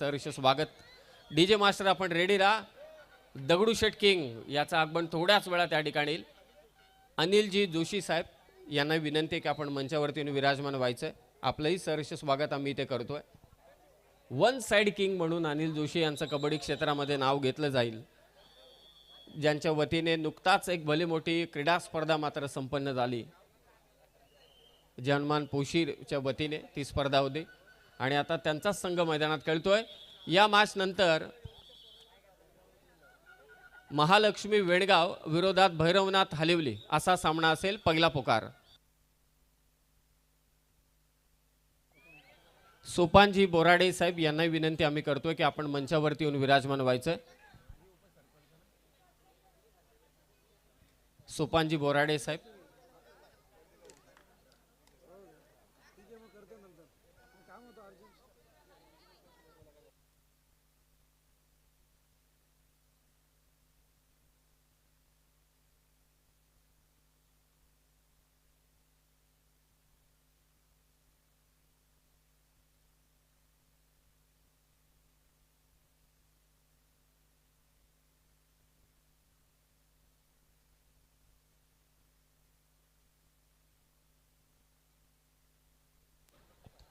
सहर्ष स्वागत. D J master आपण रेडी राहा. दगडूशेठ किंग याचं आगमन थोड्याच वेळा त्या ठिकाणी येईल. अनिलजी जोशी साहेब यांना विनंती आहे की आपण मंचावरती विराजमान व्हायचं आहे आपलंही सहर्ष स्वागत आम्ही इथे करतोय. वन साईड किंग म्हणून अनिल जोशी यांचं कबड्डी क्षेत्रामध्ये नाव घेतलं जाईल. ज्यांच्या वतीने नुकताच एक भली मोठी क्रीडा स्पर्धा मात्र संपन्न झाली. जनमान पोशीरच्या वतीने ती स्पर्धा होती. आणि आता त्यांचाच संघ मैदानात खेळतोय. या मॅच नंतर महालक्ष्मी वेडगाव विरोधात भैरवनाथ हलिवली असा सामना असेल पहिला पुकार. सोपानजी बोराडे साहेब यांना विनंती आम्ही करतोय की आपण मंचावरती येऊन विराजमान व्हायचं. सोपानजी बोराडे साहेब. काम होतं अर्जंट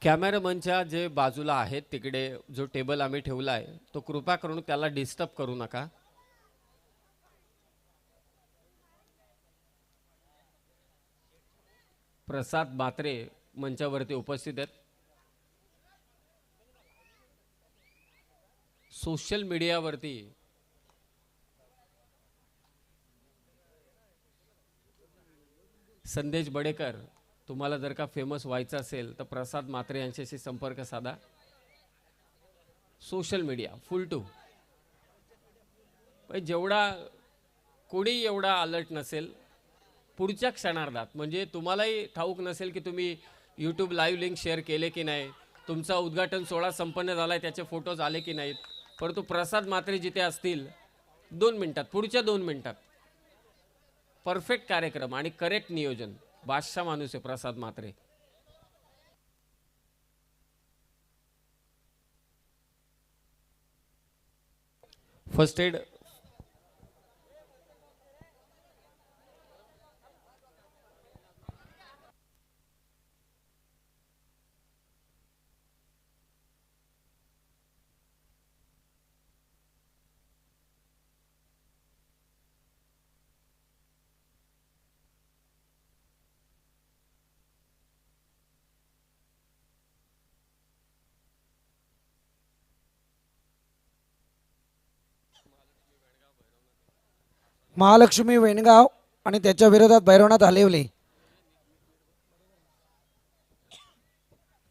कॅमेरामनच्या जे बाजूला आहेत तिकडे जो टेबल आम्ही ठेवला आहे तो कृपा करून त्याला डिस्टर्ब करू नका. प्रसाद बात्रे मंचावरती उपस्थित आहेत. सोशल मीडियावरती संदेश बडेकर तुम्हाला जर का फेमस व्हायचं असेल तर प्रसाद मात्रे यांच्याशी संपर्क साधा. सोशल मीडिया फुल टू जेवढा कोणी एवढा अलर्ट नसेल पुढच्या क्षणार्धात म्हणजे तुम्हालाही ठाऊक नसेल की तुम्ही यूट्यूब लाईव्ह लिंक शेअर केले की नाही तुमचा उद्घाटन सोहळा संपन्न झाला आहे त्याचे फोटोज आले की नाहीत परंतु प्रसाद मात्रे जिथे असतील दोन मिनटात पुढच्या दोन मिनटात परफेक्ट कार्यक्रम आणि करेक्ट नियोजन. बादशाह माणूस आहे प्रसाद मात्रे. फर्स्ट एड महालक्ष्मी वेणगाव आणि त्याच्या विरोधात भैरवनाथ हलेवले.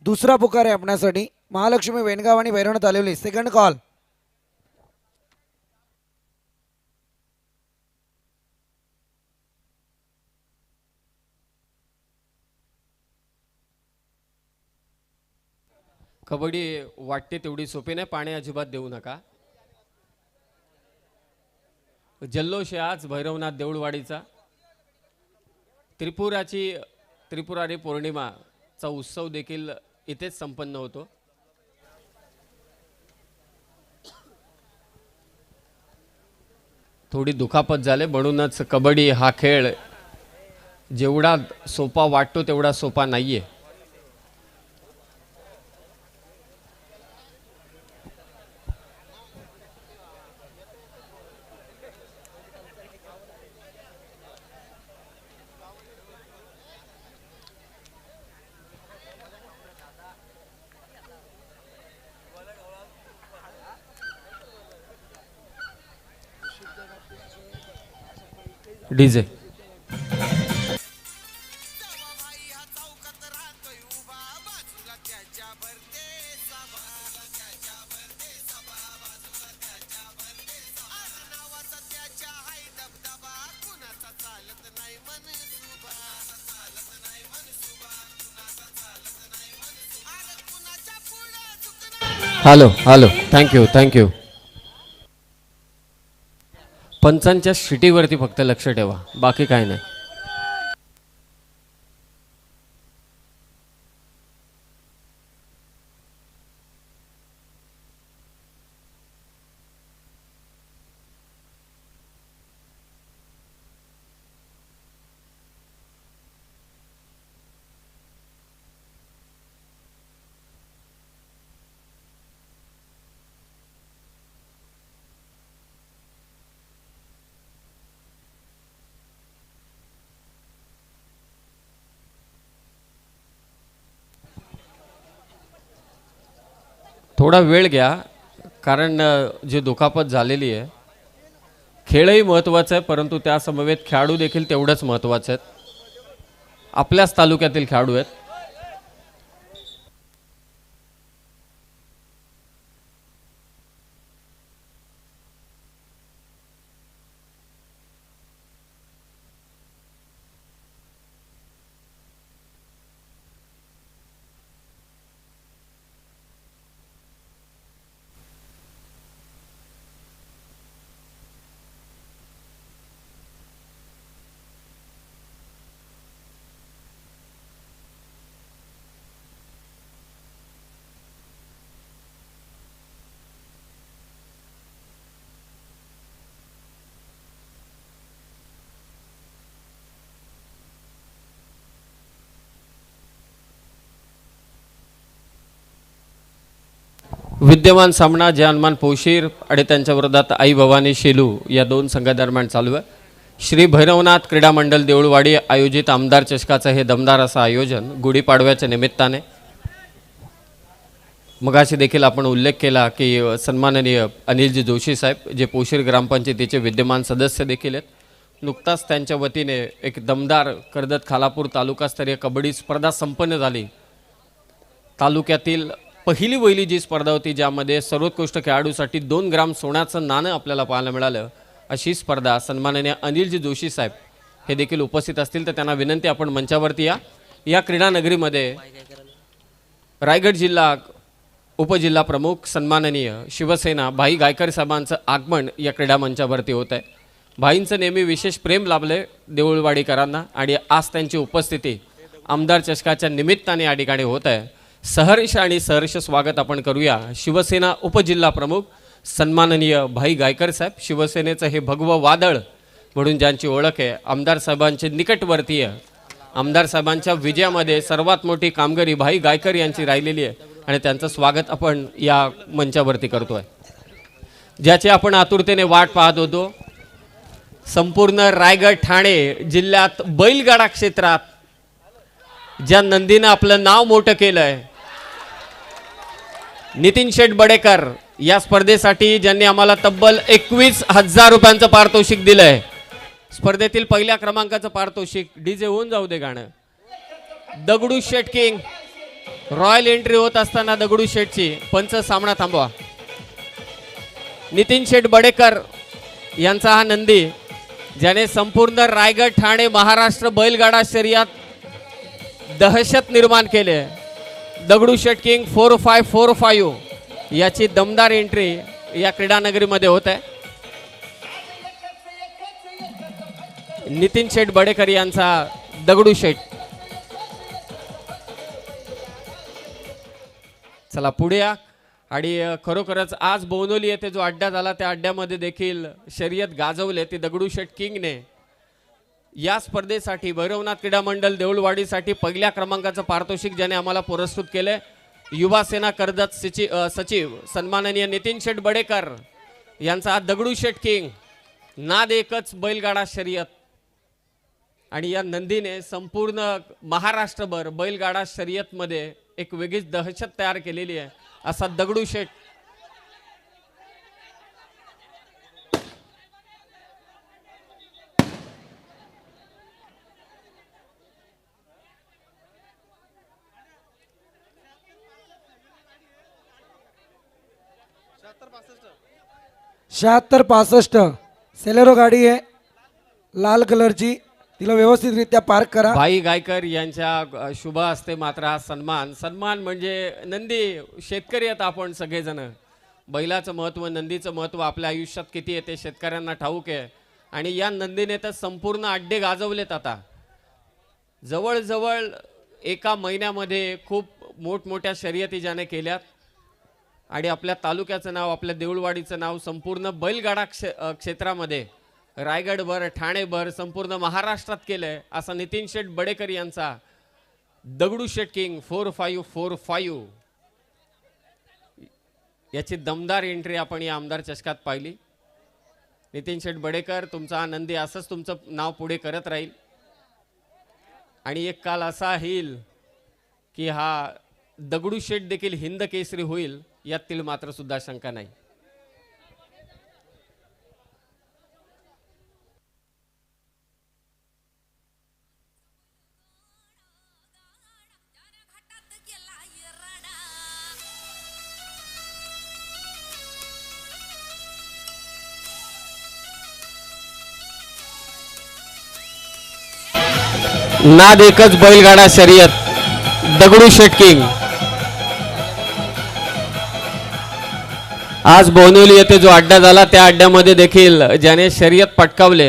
दुसरा पुकार आहे आपणासाठी. महालक्ष्मी वेणगाव आणि भैरवनाथ हलेवले. सेकंड कॉल कबड्डी वाटते तेवढी सोपी नाही पाणी अजिबात देऊ नका. जल्लोष आहे आज भैरवनाथ देऊळवाडीचा. त्रिपुराची त्रिपुरारी पौर्णिमाचा उत्सव देखील इथेच संपन्न होतो. थोडी दुखापत झाले म्हणूनच कबड्डी हा खेळ जेवढा सोपा वाटतो तेवढा सोपा नाही आहे DJ hello hello thank you thank you पंचांच्या शिटीवरती फक्त लक्ष ठेवा. बाकी काय नाही. थोडा वेळ घ्या कारण जी दुखापत झालेली आहे खेळही महत्त्वाचं आहे परंतु त्या समवेत खेळाडू देखील तेवढंच महत्त्वाचे आहेत. आपल्याच तालुक्यातील खेळाडू आहेत. विद्यमान सामना जे हनुमान पोशीर आणि त्यांच्या विरोधात आई भवानी शेलू या दोन संघादरम्यान चालू आहे. श्री भैरवनाथ क्रीडा मंडल देऊळवाडी आयोजित आमदार चषकाचं हे दमदार असं आयोजन गुढीपाडव्याच्या निमित्ताने. मगाशी देखील आपण उल्लेख केला की सन्माननीय अनिलजी जोशी साहेब जे पोशीर ग्रामपंचायतीचे विद्यमान सदस्य देखील आहेत नुकताच त्यांच्या वतीने एक दमदार कर्जत खालापूर तालुकास्तरीय कबड्डी स्पर्धा संपन्न झाली. तालुक्यातील पहिली वहिली जी स्पर्धा होती ज्यामध्ये सर्वोत्कृष्ट खेळाडूसाठी दोन ग्राम सोन्याचं नाणं आपल्याला पाहायला मिळालं अशी स्पर्धा सन्माननीय अनिलजी जोशी साहेब हे देखील उपस्थित असतील. तर त्यांना विनंती आपण मंचावरती या. या क्रीडा नगरीमध्ये रायगड जिल्हा उपजिल्हा प्रमुख सन्माननीय शिवसेना भाई गायकर साहेबांचं आगमन या क्रीडा मंचावरती होत आहे. भाईंचं नेहमी विशेष प्रेम लाभले देऊळवाडीकरांना आणि आज त्यांची उपस्थिती आमदार चषकाच्या निमित्ताने या ठिकाणी होत आहे. सहर्ष आणि सहर्ष स्वागत आपण करूया. शिवसेना उपजिल्हा प्रमुख सन्माननीय भाई गायकर साहेब शिवसेनेचं हे भगवं वादळ म्हणून ज्यांची ओळख आहे आमदार साहेबांचे निकटवर्तीय आमदार साहेबांच्या विजयामध्ये सर्वात मोठी कामगिरी भाई गायकर यांची राहिलेली आहे आणि त्यांचं स्वागत आपण या मंचावरती करतोय. ज्याची आपण आतुरतेने वाट पाहत होतो संपूर्ण रायगड ठाणे जिल्ह्यात बैलगाडा क्षेत्रात ज्या नंदीनं आपलं नाव मोठं केलंय. नितीन शेठ बडेकर या स्पर्धेसाठी ज्यांनी आम्हाला तब्बल एकवीस हजार रुपयांचं पारितोषिक दिलंय. स्पर्धेतील पहिल्या क्रमांकाचं पारितोषिक डीजे होऊन जाऊ दे गाणं. Dagdu Shet king. Royal entry होत असताना दगडू शेटची पंच सामना थांबवा. नितीन शेठ बडेकर यांचा हा नंदी ज्याने संपूर्ण रायगड ठाणे महाराष्ट्र बैलगाडा शर्यत दहशत निर्माण केले. Dagdushet king four five four five याची दमदार एंट्री या क्रीडानगरीमध्ये होत आहे. नितीन शेठ बडेकर यांचा दगडूशेट चला पुढे या. आणि खरोखरच आज बोनोली येथे जो अड्डा झाला त्या अड्ड्यामध्ये देखील शर्यत गाजवले ती दगडूशेठ किंगने. या स्पर्धेसाठी भैरवनाथ क्रीडा मंडळ देऊळवाडीसाठी पहिल्या क्रमांकाचं पारितोषिक ज्याने आम्हाला पुरस्कृत केलं युवा सेना कर्जत सचिव सचिव सन्माननीय नितीन शेठ बडेकर यांचा हा दगडूशेठ किंग नाद एकच बैलगाडा शर्यत. आणि या नंदीने संपूर्ण महाराष्ट्रभर बैलगाडा शर्यतमध्ये एक वेगळीच दहशत तयार केलेली आहे असा दगडूशेठ शहात्तर पासष्ट. सेलेरो गाडी आहे. लाल कलरची. तिला व्यवस्थितरित्या पार्क करा. भाई गायकर यांच्या शुभ असते मात्र हा सन्मान. सन्मान म्हणजे नंदी शेतकरी आहेत आपण सगळेजण. बैलाचं महत्त्व नंदीचं महत्त्व आपल्या आयुष्यात किती आहे ते शेतकऱ्यांना ठाऊक आहे. आणि या नंदीने तर संपूर्ण अड्डे गाजवलेत आता. जवळजवळ एका महिन्यामध्ये खूप मोठमोठ्या शर्यती ज्याने केल्यात. आणि आपल्या तालुक्याचं नाव आपल्या देऊळवाडीचं नाव संपूर्ण बैलगाडा क्षे क्षेत्रामध्ये रायगडभर ठाणेभर संपूर्ण महाराष्ट्रात केलं आहे असा नितीन शेठ बडेकर यांचा Dagdusheth king four five four five. याची दमदार एंट्री आपण या आमदार चषकात पाहिली. नितीन शेठ बडेकर तुमचा आनंदी असंच तुमचं नाव पुढे करत राहील. आणि एक काल असा येईल की हा दगडूशेठ देखील हिंद केसरी होईल. यातील मात्र सुद्धा शंका नाही. नाद एकच बैलगाडा शर्यत दगडू शेटकिंग आज बोनिवली येथे जो अड्डा झाला त्या अड्ड्यामध्ये देखील ज्याने शर्यत पटकावले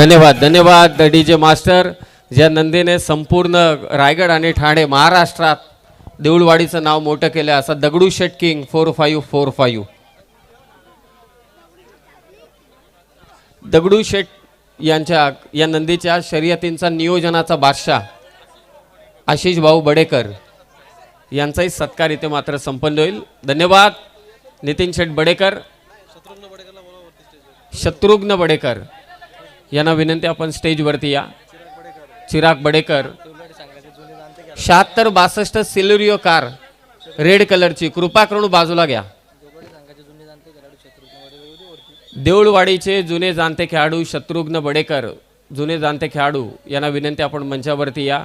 धन्यवाद धन्यवाद डी जे मास्टर. ज्या नंदीने संपूर्ण रायगड आणि ठाणे महाराष्ट्रात देऊळवाडीचं नाव मोठं केलं असा Dagdu Shet king four five four five. Dagdu Shet यांच्या या नंदीच्या शर्यतींचा नियोजनाचा बादशाह आशिष भाऊ बडेकर यांचाही सत्कार इथे मात्र संपन्न होईल. धन्यवाद नितीन शेठ बडेकर. शत्रुघ्न बडेकर. यांना विनंती आपण स्टेजवरती या. चिराग बडेकर. शहात्तर बासष्ट सिलेरिओ कार रेड कलरची कृपा करून बाजूला घ्या. देऊळवाडीचे जुने जाणते खेळाडू शत्रुघ्न बडेकर जुने जाणते खेळाडू यांना विनंती आपण मंचावरती या.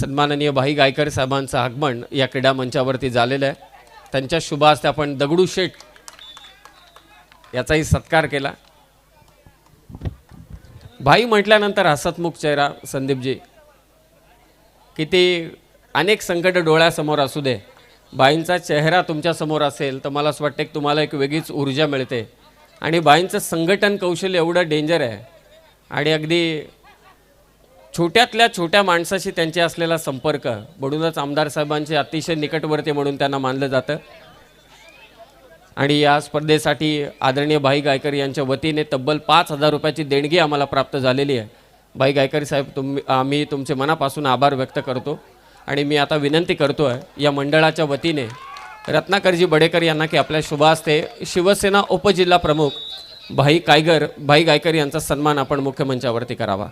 सन्माननीय भाई गायकर साहेबांचं आगमन या क्रीडा मंचावरती झालेलं आहे. त्यांच्या शुभास्ते आपण दगडूशेठ याचाही सत्कार केला. भाई म्हटल्यानंतर हसतमुख चेहरा संदीपजी. किती अनेक संकट डोळ्यासमोर असू दे. बाईंचा चेहरा तुमच्यासमोर असेल तर मला असं वाटतं की तुम्हाला एक वेगळीच ऊर्जा मिळते. आणि बाईंचं संघटन कौशल्य एवढं डेंजर आहे. आणि अगदी छोट्यातल्या छोट्या माणसाशी त्यांचे असलेला संपर्क म्हणूनच आमदार साहेबांचे अतिशय निकटवर्ती म्हणून त्यांना मानलं जातं. आणि या स्पर्धेसाठी आदरणीय भाई गायकर यांच्या वतीने तब्बल पाच हजार रुपयाची देणगी आम्हाला प्राप्त झालेली आहे. भाई गायकर साहेब तुम आम्ही तुमचे मनापासून आभार व्यक्त करतो. आणि मी आता विनंती करतो आहे या मंडळाच्या वतीने रत्नाकरजी बडेकर यांना की आपल्या शुभहस्ते शिवसेना उपजिल्हा प्रमुख भाई कायगर भाई गायकर यांचा सन्मान आपण मुख्य मंचावरती करावा.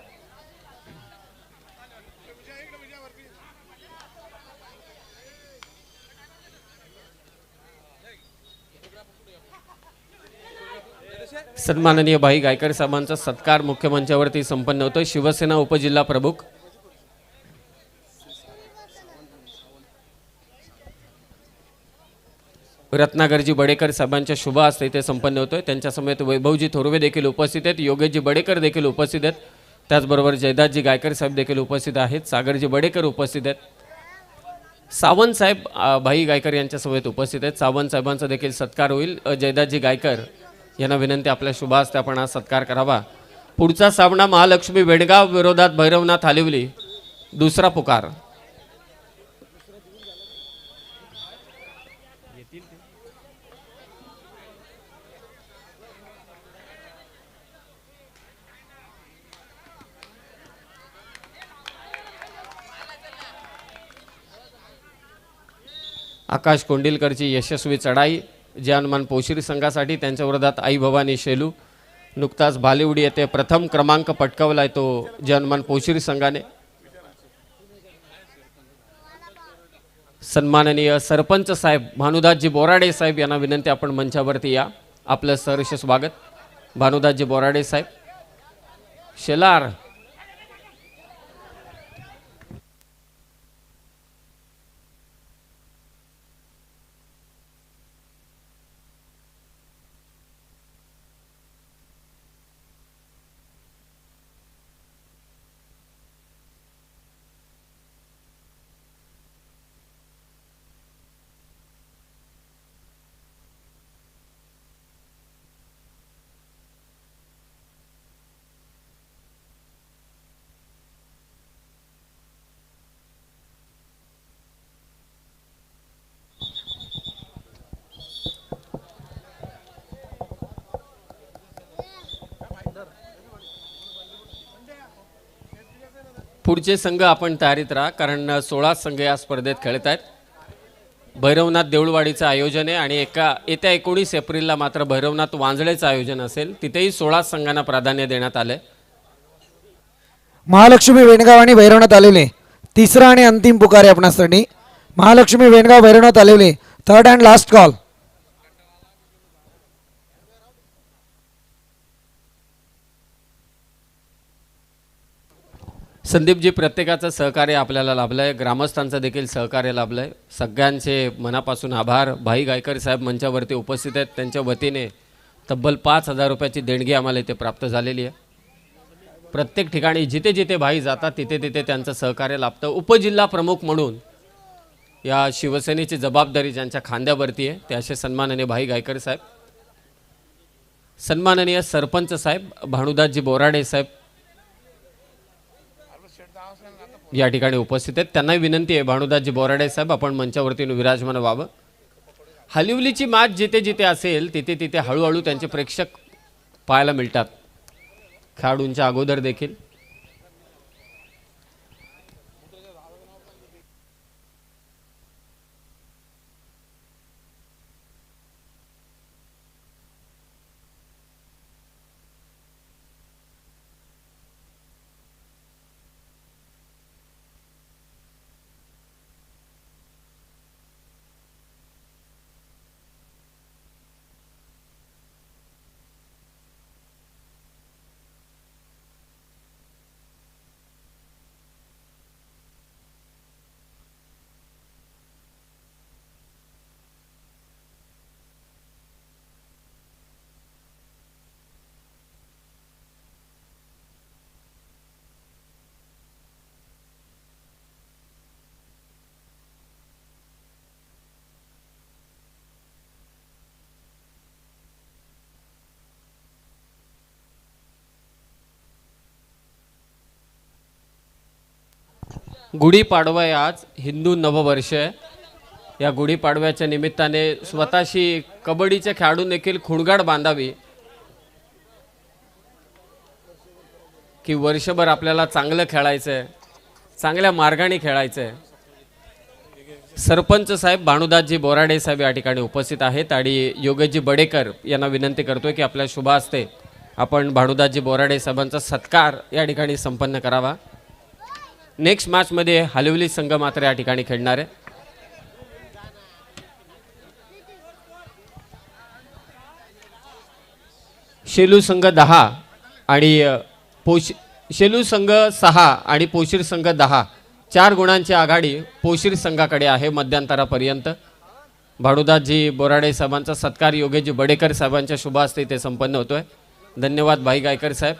सन्माननीय भाई गायकर साहेबांचा सत्कार मुख्यमंचावरती संपन्न होतोय. शिवसेना उपजिल्हा प्रमुख. रत्नागरजी बडेकर साहेबांच्या शुभ हस्ते इथे संपन्न होतोय. त्यांच्यासमवेत वैभवजी थोरवे देखील उपस्थित आहेत. योगेशजी बडेकर देखील उपस्थित आहेत. त्याचबरोबर जयदासजी गायकर साहेब देखील उपस्थित आहेत. सागरजी बडेकर उपस्थित आहेत. सावंत साहेब भाई गायकर यांच्या समेत उपस्थित आहेत. सावंत साहेबांचा देखील सत्कार होईल. जयदासजी गायकर यांना विनंती आपल्या शुभ हस्ते आपण हा सत्कार करावा. पुढचा सामना महालक्ष्मी वेडगाव विरोधात भैरवनाथ हालिवली. दुसरा पुकार. आकाश कोंडिलकरची यशस्वी चढाई. जे हनुमान पोशिरी संघासाठी त्यांच्या विरोधात आई भवानी शेलू नुकताच भालिवडी येथे प्रथम क्रमांक पटकावलाय तो जे हनुमान पोशिरी संघाने. सन्माननीय सरपंच साहेब भानुदासजी बोराडे साहेब यांना विनंती आपण मंचावरती या. आपलं सहर्ष स्वागत. भानुदासजी बोराडे साहेब. शेलार पुढचे संघ आपण तयारीत राहा कारण सोळा संघ या स्पर्धेत खेळत आहेत. भैरवनाथ देऊळवाडीचं आयोजन आहे आणि एका येत्या एकोणीस एप्रिलला मात्र भैरवनाथ वांजळेचं आयोजन असेल. तिथेही सोळा संघांना प्राधान्य देण्यात आलं महालक्ष्मी वेणगाव आणि भैरवनाथ आलेले. तिसरा आणि अंतिम पुकार आहे आपणासाठी महालक्ष्मी वेणगाव भैरवनाथ आलेले. थर्ड अँड लास्ट कॉल संदीपजी प्रत्येकाचं सहकार्य आपल्याला लाभलं आहे ग्रामस्थांचं देखील सहकार्य लाभलं आहे सगळ्यांचे मनापासून आभार. भाई गायकर साहेब मंचावरती उपस्थित आहेत. त्यांच्या वतीने तब्बल पाच हजार रुपयाची देणगी आम्हाला इथे प्राप्त झालेली आहे. प्रत्येक ठिकाणी जिथे जिथे भाई जातात तिथे तिथे त्यांचं सहकार्य लाभतं. उपजिल्हा प्रमुख म्हणून या शिवसेनेची जबाबदारी ज्यांच्या खांद्यावरती आहे ते असे सन्माननीय भाई गायकर साहेब. सन्माननीय सरपंच साहेब भानुदासजी बोराडे साहेब या ठिकाणी उपस्थित आहेत. त्यांनाही विनंती आहे भानुदासजी बोराडे साहेब आपण मंचावरती विराजमान व्हावं. हलिवलीची मात जिथे जिथे असेल तिथे तिथे हळूहळू त्यांचे प्रेक्षक पाहायला मिळतात. खेळाडूंच्या अगोदर देखील. गुढीपाडवा आहे आज हिंदू नववर्ष आहे. या गुढीपाडव्याच्या निमित्ताने स्वतःशी कबड्डीच्या खेळाडून देखील खुणगाड बांधावी. की वर्षभर आपल्याला चांगलं खेळायचं आहे चांगल्या मार्गाने खेळायचं आहे सरपंच साहेब भानुदासजी बोराडे साहेब या ठिकाणी उपस्थित आहेत आणि योगेशजी बडेकर यांना विनंती करतोय की आपल्या शुभ असते आपण भानुदासजी बोराडे साहेबांचा सत्कार या ठिकाणी संपन्न करावा. नेक्स्ट मॅचमध्ये हलवली संघ मात्र या ठिकाणी खेळणार आहे. शेलू संघ दहा आणि पोश शेलू संघ सहा आणि पोशीर संघ दहा. चार गुणांची आघाडी पोशीर संघाकडे आहे मध्यंतरापर्यंत. भाडुदासजी बोराडे साहेबांचा सत्कार योगेशजी बडेकर साहेबांच्या शुभ हस्ते ते संपन्न होतोय. धन्यवाद भाई गायकर साहेब.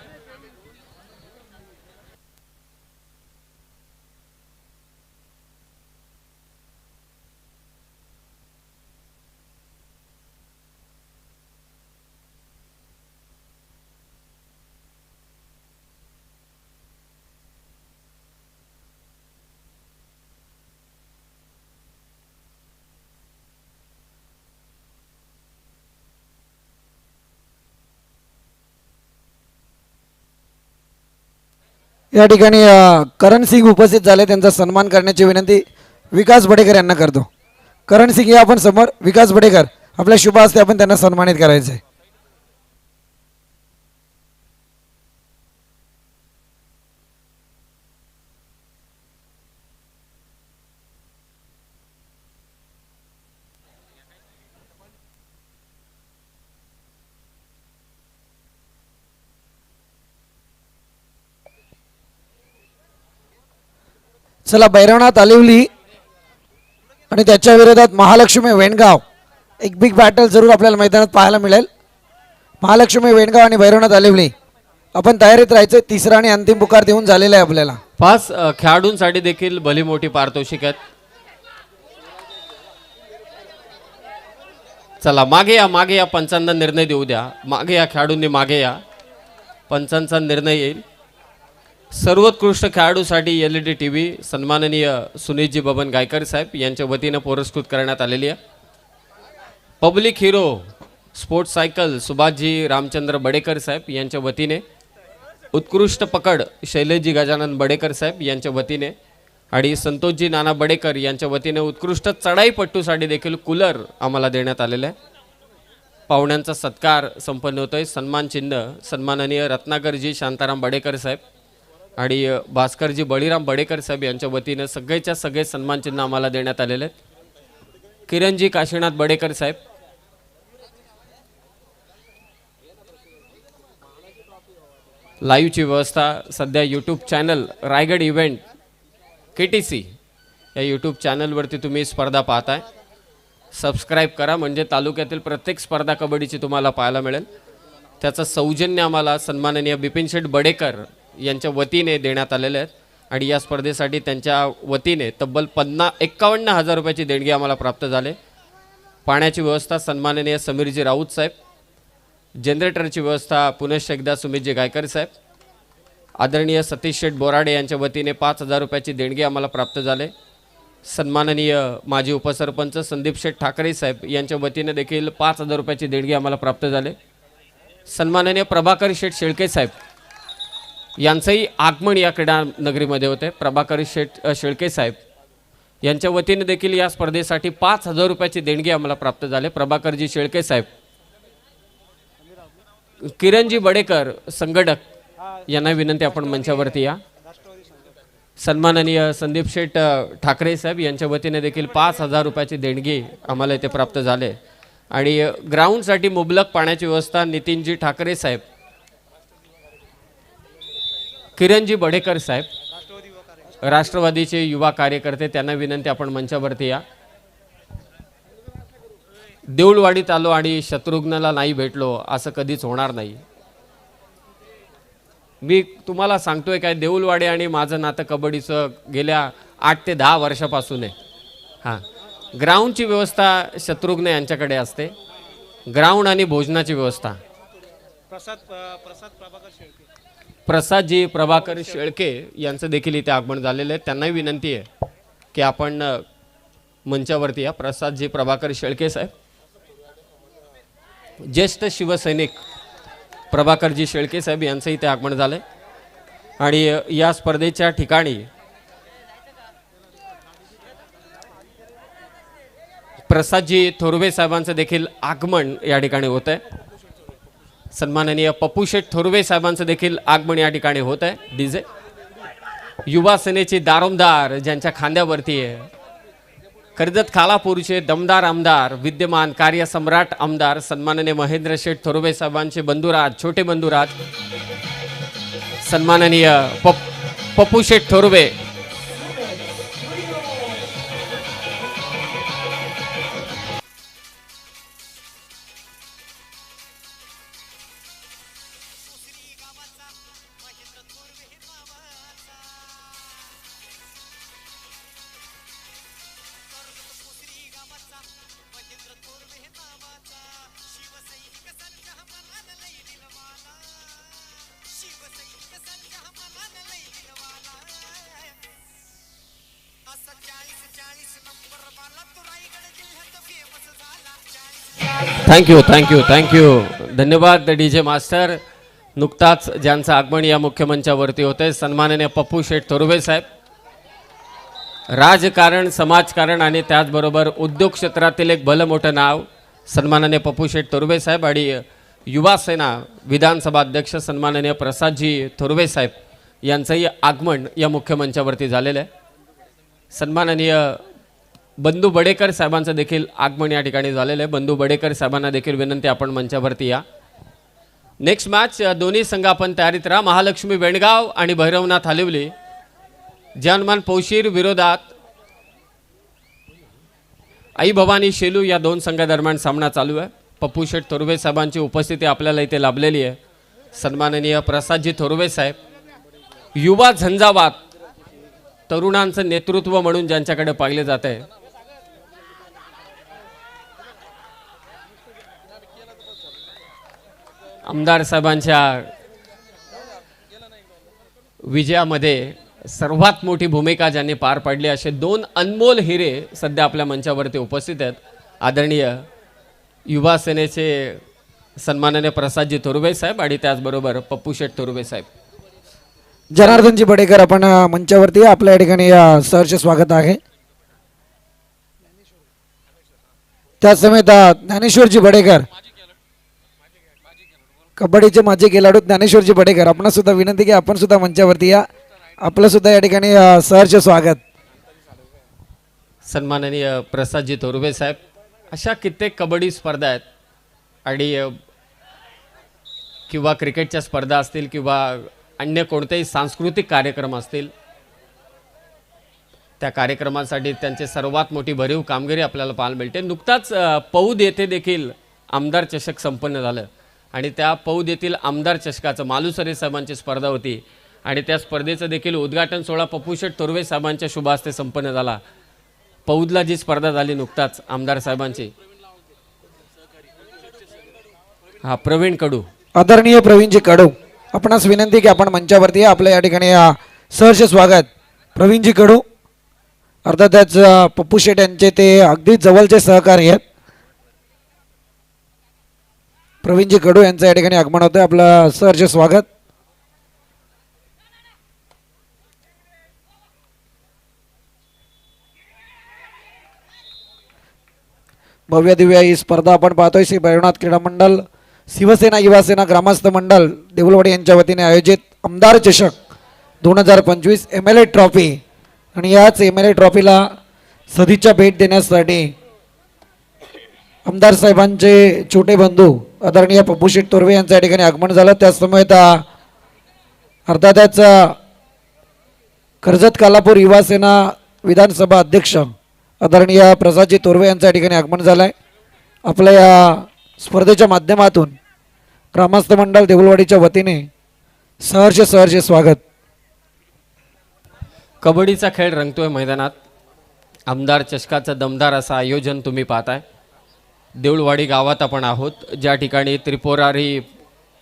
या ठिकाणी करण सिंग उपस्थित झाले. त्यांचा सन्मान करण्याची विनंती विकास बडेकर यांना करतो. करण सिंग या आपण समोर विकास बडेकर आपल्या शुभ हस्ते आपण त्यांना सन्मानित करायचं आहे चला भैरवनाथ अलिवली आणि त्याच्या विरोधात महालक्ष्मी वेणगाव. एक बिग बॅटल जरूर आपल्याला मैदानात पाहायला मिळेल. महालक्ष्मी वेणगाव आणि भैरवनाथ अलिवली आपण तयारीत राहायचं तिसरा आणि अंतिम पुकार देऊन झालेला आहे आपल्याला. पाच खेळाडूंसाठी देखील भली मोठी पारितोषिक आहेत. चला मागे या मागे या पंचांना निर्णय देऊ द्या. मागे या खेळाडूंनी मागे या. पंचांचा निर्णय येईल. सर्वोत्कृष्ट खेळाडूसाठी L E D T V सन्माननीय सुनीलजी बबन गायकर साहेब यांच्या वतीनं पुरस्कृत करण्यात आलेली आहे. पब्लिक हिरो स्पोर्ट्स सायकल सुभाषजी रामचंद्र बडेकर साहेब यांच्या वतीने उत्कृष्ट पकड शैलेशजी गजानन बडेकर साहेब यांच्या वतीने आणि संतोषजी नाना बडेकर यांच्या वतीने उत्कृष्ट चढाईपट्टूसाठी देखील कूलर आम्हाला देण्यात आलेलं आहे. पाहुण्यांचा सत्कार संपन्न होतोय. सन्मान चिन्ह सन्माननीय रत्नाकरजी शांताराम बडेकर साहेब आणि भास्करजी बळीराम बडेकर साहेब यांच्या वतीनं सगळेच्या सगळे सन्मान चिन्ह आम्हाला देण्यात आलेले आहेत. किरणजी काशीनाथ बडेकर साहेब. लाईव्हची व्यवस्था सध्या YouTube channel Raigad event K T C या यूट्यूब चॅनलवरती तुम्ही स्पर्धा पाहताय. सबस्क्राईब करा म्हणजे तालुक्यातील प्रत्येक स्पर्धा कबड्डीची तुम्हाला पाहायला मिळेल. त्याचं सौजन्य आम्हाला सन्माननीय बिपिन शेठ बडेकर यांच्या वतीने देण्यात आलेल्या आहेत. आणि या स्पर्धेसाठी त्यांच्या वतीने तब्बल पन्ना एक्कावन्न हजार रुपयाची देणगी आम्हाला प्राप्त झाले. पाण्याची व्यवस्था सन्माननीय समीरजी राऊत साहेब जनरेटरची व्यवस्था पुनश्च एकदा सुमितजी गायकर साहेब आदरणीय सतीश शेठ बोराडे यांच्या वतीने पाच हजार रुपयाची देणगी आम्हाला प्राप्त झाले. सन्माननीय माजी उपसरपंच संदीप शेठ ठाकरे साहेब यांच्या वतीने देखील पाच हजार रुपयाची देणगी आम्हाला प्राप्त झाले. सन्माननीय प्रभाकर शेठ शेळके साहेब यांचंही आगमन या क्रीडा नगरीमध्ये होते. प्रभाकर शेठ शेळके साहेब यांच्या वतीने देखील या स्पर्धेसाठी पाच हजार रुपयाची देणगी आम्हाला प्राप्त झाले. प्रभाकरजी शेळके साहेब किरणजी बडेकर संघटक यांना विनंती आपण मंचावरती या. सन्माननीय संदीप शेठ ठाकरे साहेब यांच्या वतीने देखील पाच हजार रुपयाची देणगी आम्हाला इथे प्राप्त झाले. आणि ग्राउंडसाठी मुबलक पाण्याची व्यवस्था नितीनजी ठाकरे साहेब किरणजी बडेकर साहेब राष्ट्रवादीचे युवा कार्यकर्ते त्यांना विनंती आपण मंचावरती या. देऊळवाडीत आलो आणि शत्रुघ्नला नाही भेटलो असं कधीच होणार नाही. मी तुम्हाला सांगतोय काय देऊळवाडी आणि माझं नातं कबड्डीचं गेल्या आठ ते दहा वर्षापासून आहे. हां. ग्राउंडची व्यवस्था शत्रुघ्न यांच्याकडे असते. ग्राउंड आणि भोजनाची व्यवस्था. प्रसाद प्रसाद प्रभाकर शेळके. प्रसादजी प्रभाकर शेळके यांचं देखील इथे आगमन झालेलं आहे. त्यांनाही विनंती आहे की आपण मंचावरती या. प्रसादजी प्रभाकर शेळके साहेब. ज्येष्ठ शिवसैनिक प्रभाकरजी शेळके साहेब यांचं इथे आगमन झालंय. आणि या स्पर्धेच्या ठिकाणी प्रसादजी थोरवे साहेबांचं देखील आगमन या ठिकाणी होत आहे सन्माननीय पप्पू शेठ थोरवे साहेबांचं देखील आगमन या ठिकाणी होत आहे. डीजे. युवा सेनेचे दारोमदार ज्यांच्या खांद्यावरती आहे. कर्जत खालापूरचे दमदार आमदार विद्यमान कार्यसम्राट आमदार सन्माननीय महेंद्र शेठ थोरवे साहेबांचे बंधुराज छोटे बंधुराज. सन्माननीय पप Pappu Sheth Thorve. Thank you thank you thank you धन्यवाद डी जे मास्टर नुकताच ज्यांचं आगमन या मुख्यमंचावरती होते सन्माननीय पप्पू शेठ थोरवे साहेब. राजकारण समाजकारण आणि त्याचबरोबर उद्योग क्षेत्रातील एक भलं मोठं नाव सन्माननीय पप्पू शेठ थोरवे साहेब आणि युवा सेना विधानसभा अध्यक्ष सन्माननीय प्रसादजी थोरवे साहेब यांचंही आगमन या मुख्यमंचावरती झालेलं आहे. सन्माननीय बंधू बडेकर साहेबांचं देखील आगमन या ठिकाणी झालेलं आहे. बंधू बडेकर साहेबांना देखील विनंती आपण मंचावरती या. नेक्स्ट मॅच दोन्ही संघ आपण तयारीत राहा. महालक्ष्मी वेणगाव आणि भैरवनाथ हालिवली. जनमान पौशीर विरोधात आई भवानी शेलू या दोन संघादरम्यान सामना चालू आहे. पप्पू शेठ थोरवे साहेबांची उपस्थिती आपल्याला इथे लाभलेली आहे. सन्माननीय प्रसादजी थोरवे साहेब. युवा झंझावात तरुणांचं नेतृत्व म्हणून ज्यांच्याकडे पाहिले जात आहे. आमदार साहेबांच्या विजयामध्ये सर्वात मोठी भूमिका ज्यांनी पार पाडली असे दोन अनमोल हिरे सध्या आपल्या मंचावरती उपस्थित आहेत. आदरणीय युवा सेनेचे सन्माननीय प्रसादजी थोरवे साहेब आणि त्याचबरोबर पप्पू शेठ थोरवे साहेब. जनार्दनजी बडेकर आपण मंचावरती आपल्या या ठिकाणी सरचे स्वागत आहे. त्याच समेत ज्ञानेश्वरजी बडेकर कबड्डीचे माझे खेळाडू ज्ञानेश्वरजी बडेकर आपण सुद्धा विनंती की आपण सुद्धा मंचावरती या. आपलं सुद्धा या ठिकाणी सहर्ष स्वागत. सन्माननीय प्रसादजी तोरुबे साहेब अशा कित्येक कबड्डी स्पर्धा आहेत आणि किंवा क्रिकेटच्या स्पर्धा असतील किंवा अन्य कोणतेही सांस्कृतिक कार्यक्रम असतील त्या कार्यक्रमासाठी त्यांची सर्वात मोठी भरीव कामगिरी आपल्याला पाहायला मिळते. नुकताच पौद येथे देखील आमदार चषक संपन्न झालं. आणि त्या पौद येथील आमदार चषकाचं मालुसरे साहेबांची स्पर्धा होती. आणि त्या स्पर्धेचं देखील उद्घाटन सोहळा पप्पूशेठ तोरवे साहेबांच्या शुभास्ते संपन्न झाला. पौदला जी स्पर्धा झाली नुकताच आमदार साहेबांची. हा प्रवीण कडू. आदरणीय प्रवीणजी कडू आपणास विनंती की आपण मंचावरती आपल्या या ठिकाणी सहर्ष स्वागत. प्रवीणजी कडू अर्थातच पप्पू शेठ यांचे ते अगदी जवळचे सहकारी आहेत. प्रवीणजी कडू यांचं या ठिकाणी आगमन होतं आपलं सरचे स्वागत. भव्य दिव्य ही स्पर्धा आपण पाहतोय. श्री भैरवनाथ क्रीडा मंडळ शिवसेना युवासेना ग्रामस्थ मंडळ देवलवडे यांच्या वतीने आयोजित आमदार चषक दोन हजार पंचवीस एम एल ए ट्रॉफी आणि याच एम एल ए ट्रॉफीला सदिच्छा भेट देण्यासाठी आमदार साहेबांचे छोटे बंधू आदरणीय पप्पूशेठ तोरवे यांचं या ठिकाणी आगमन झालं. त्याचसमोर अर्धा त्याचा कर्जत कालापूर युवासेना विधानसभा अध्यक्ष आदरणीय प्रसादजी तोरवे यांच्या ठिकाणी आगमन झालं आहे आपल्या या स्पर्धेच्या माध्यमातून ग्रामस्थ मंडळ देऊळवाडीच्या वतीने सहर्ष सहर्ष स्वागत. कबड्डीचा खेळ रंगतोय मैदानात. आमदार चषकाचं दमदार असं आयोजन तुम्ही पाहताय. देऊळवाडी गावात आपण आहोत. ज्या ठिकाणी त्रिपुरारी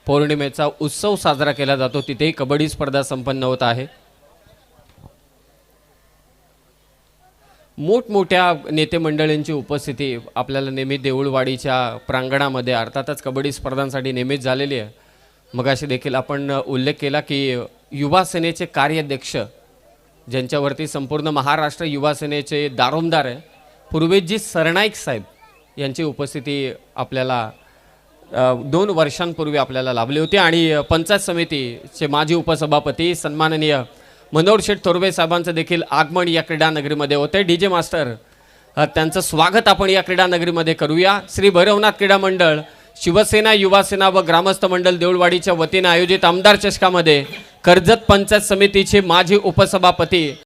पौर्णिमेचा उत्सव साजरा केला जातो तिथेही कबड्डी स्पर्धा संपन्न होत आहे. मोठमोठ्या नेते मंडळींची उपस्थिती आपल्याला नेहमी देऊळवाडीच्या प्रांगणामध्ये अर्थातच कबड्डी स्पर्धांसाठी नेहमीच झालेली आहे. मगाशी देखील आपण उल्लेख केला की युवा सेनेचे कार्याध्यक्ष ज्यांच्यावरती संपूर्ण महाराष्ट्र युवा सेनेचे दारोमदार आहे पूर्वेजी सरनाईक साहेब यांची उपस्थिती आपल्याला दोन वर्षांपूर्वी आपल्याला लाभली होती आणि पंचायत समितीचे माजी उपसभापती सन्माननीय मनोहर शेठ थोरवे साहेबांचं देखील आगमन या क्रीडानगरीमध्ये होते. डी जे मास्टर त्यांचं स्वागत आपण या क्रीडानगरीमध्ये करूया. श्री भैरवनाथ क्रीडा मंडळ शिवसेना युवासेना व ग्रामस्थ मंडळ देऊळवाडीच्या वतीनं आयोजित आमदार चषकामध्ये कर्जत पंचायत समितीचे माजी उपसभापती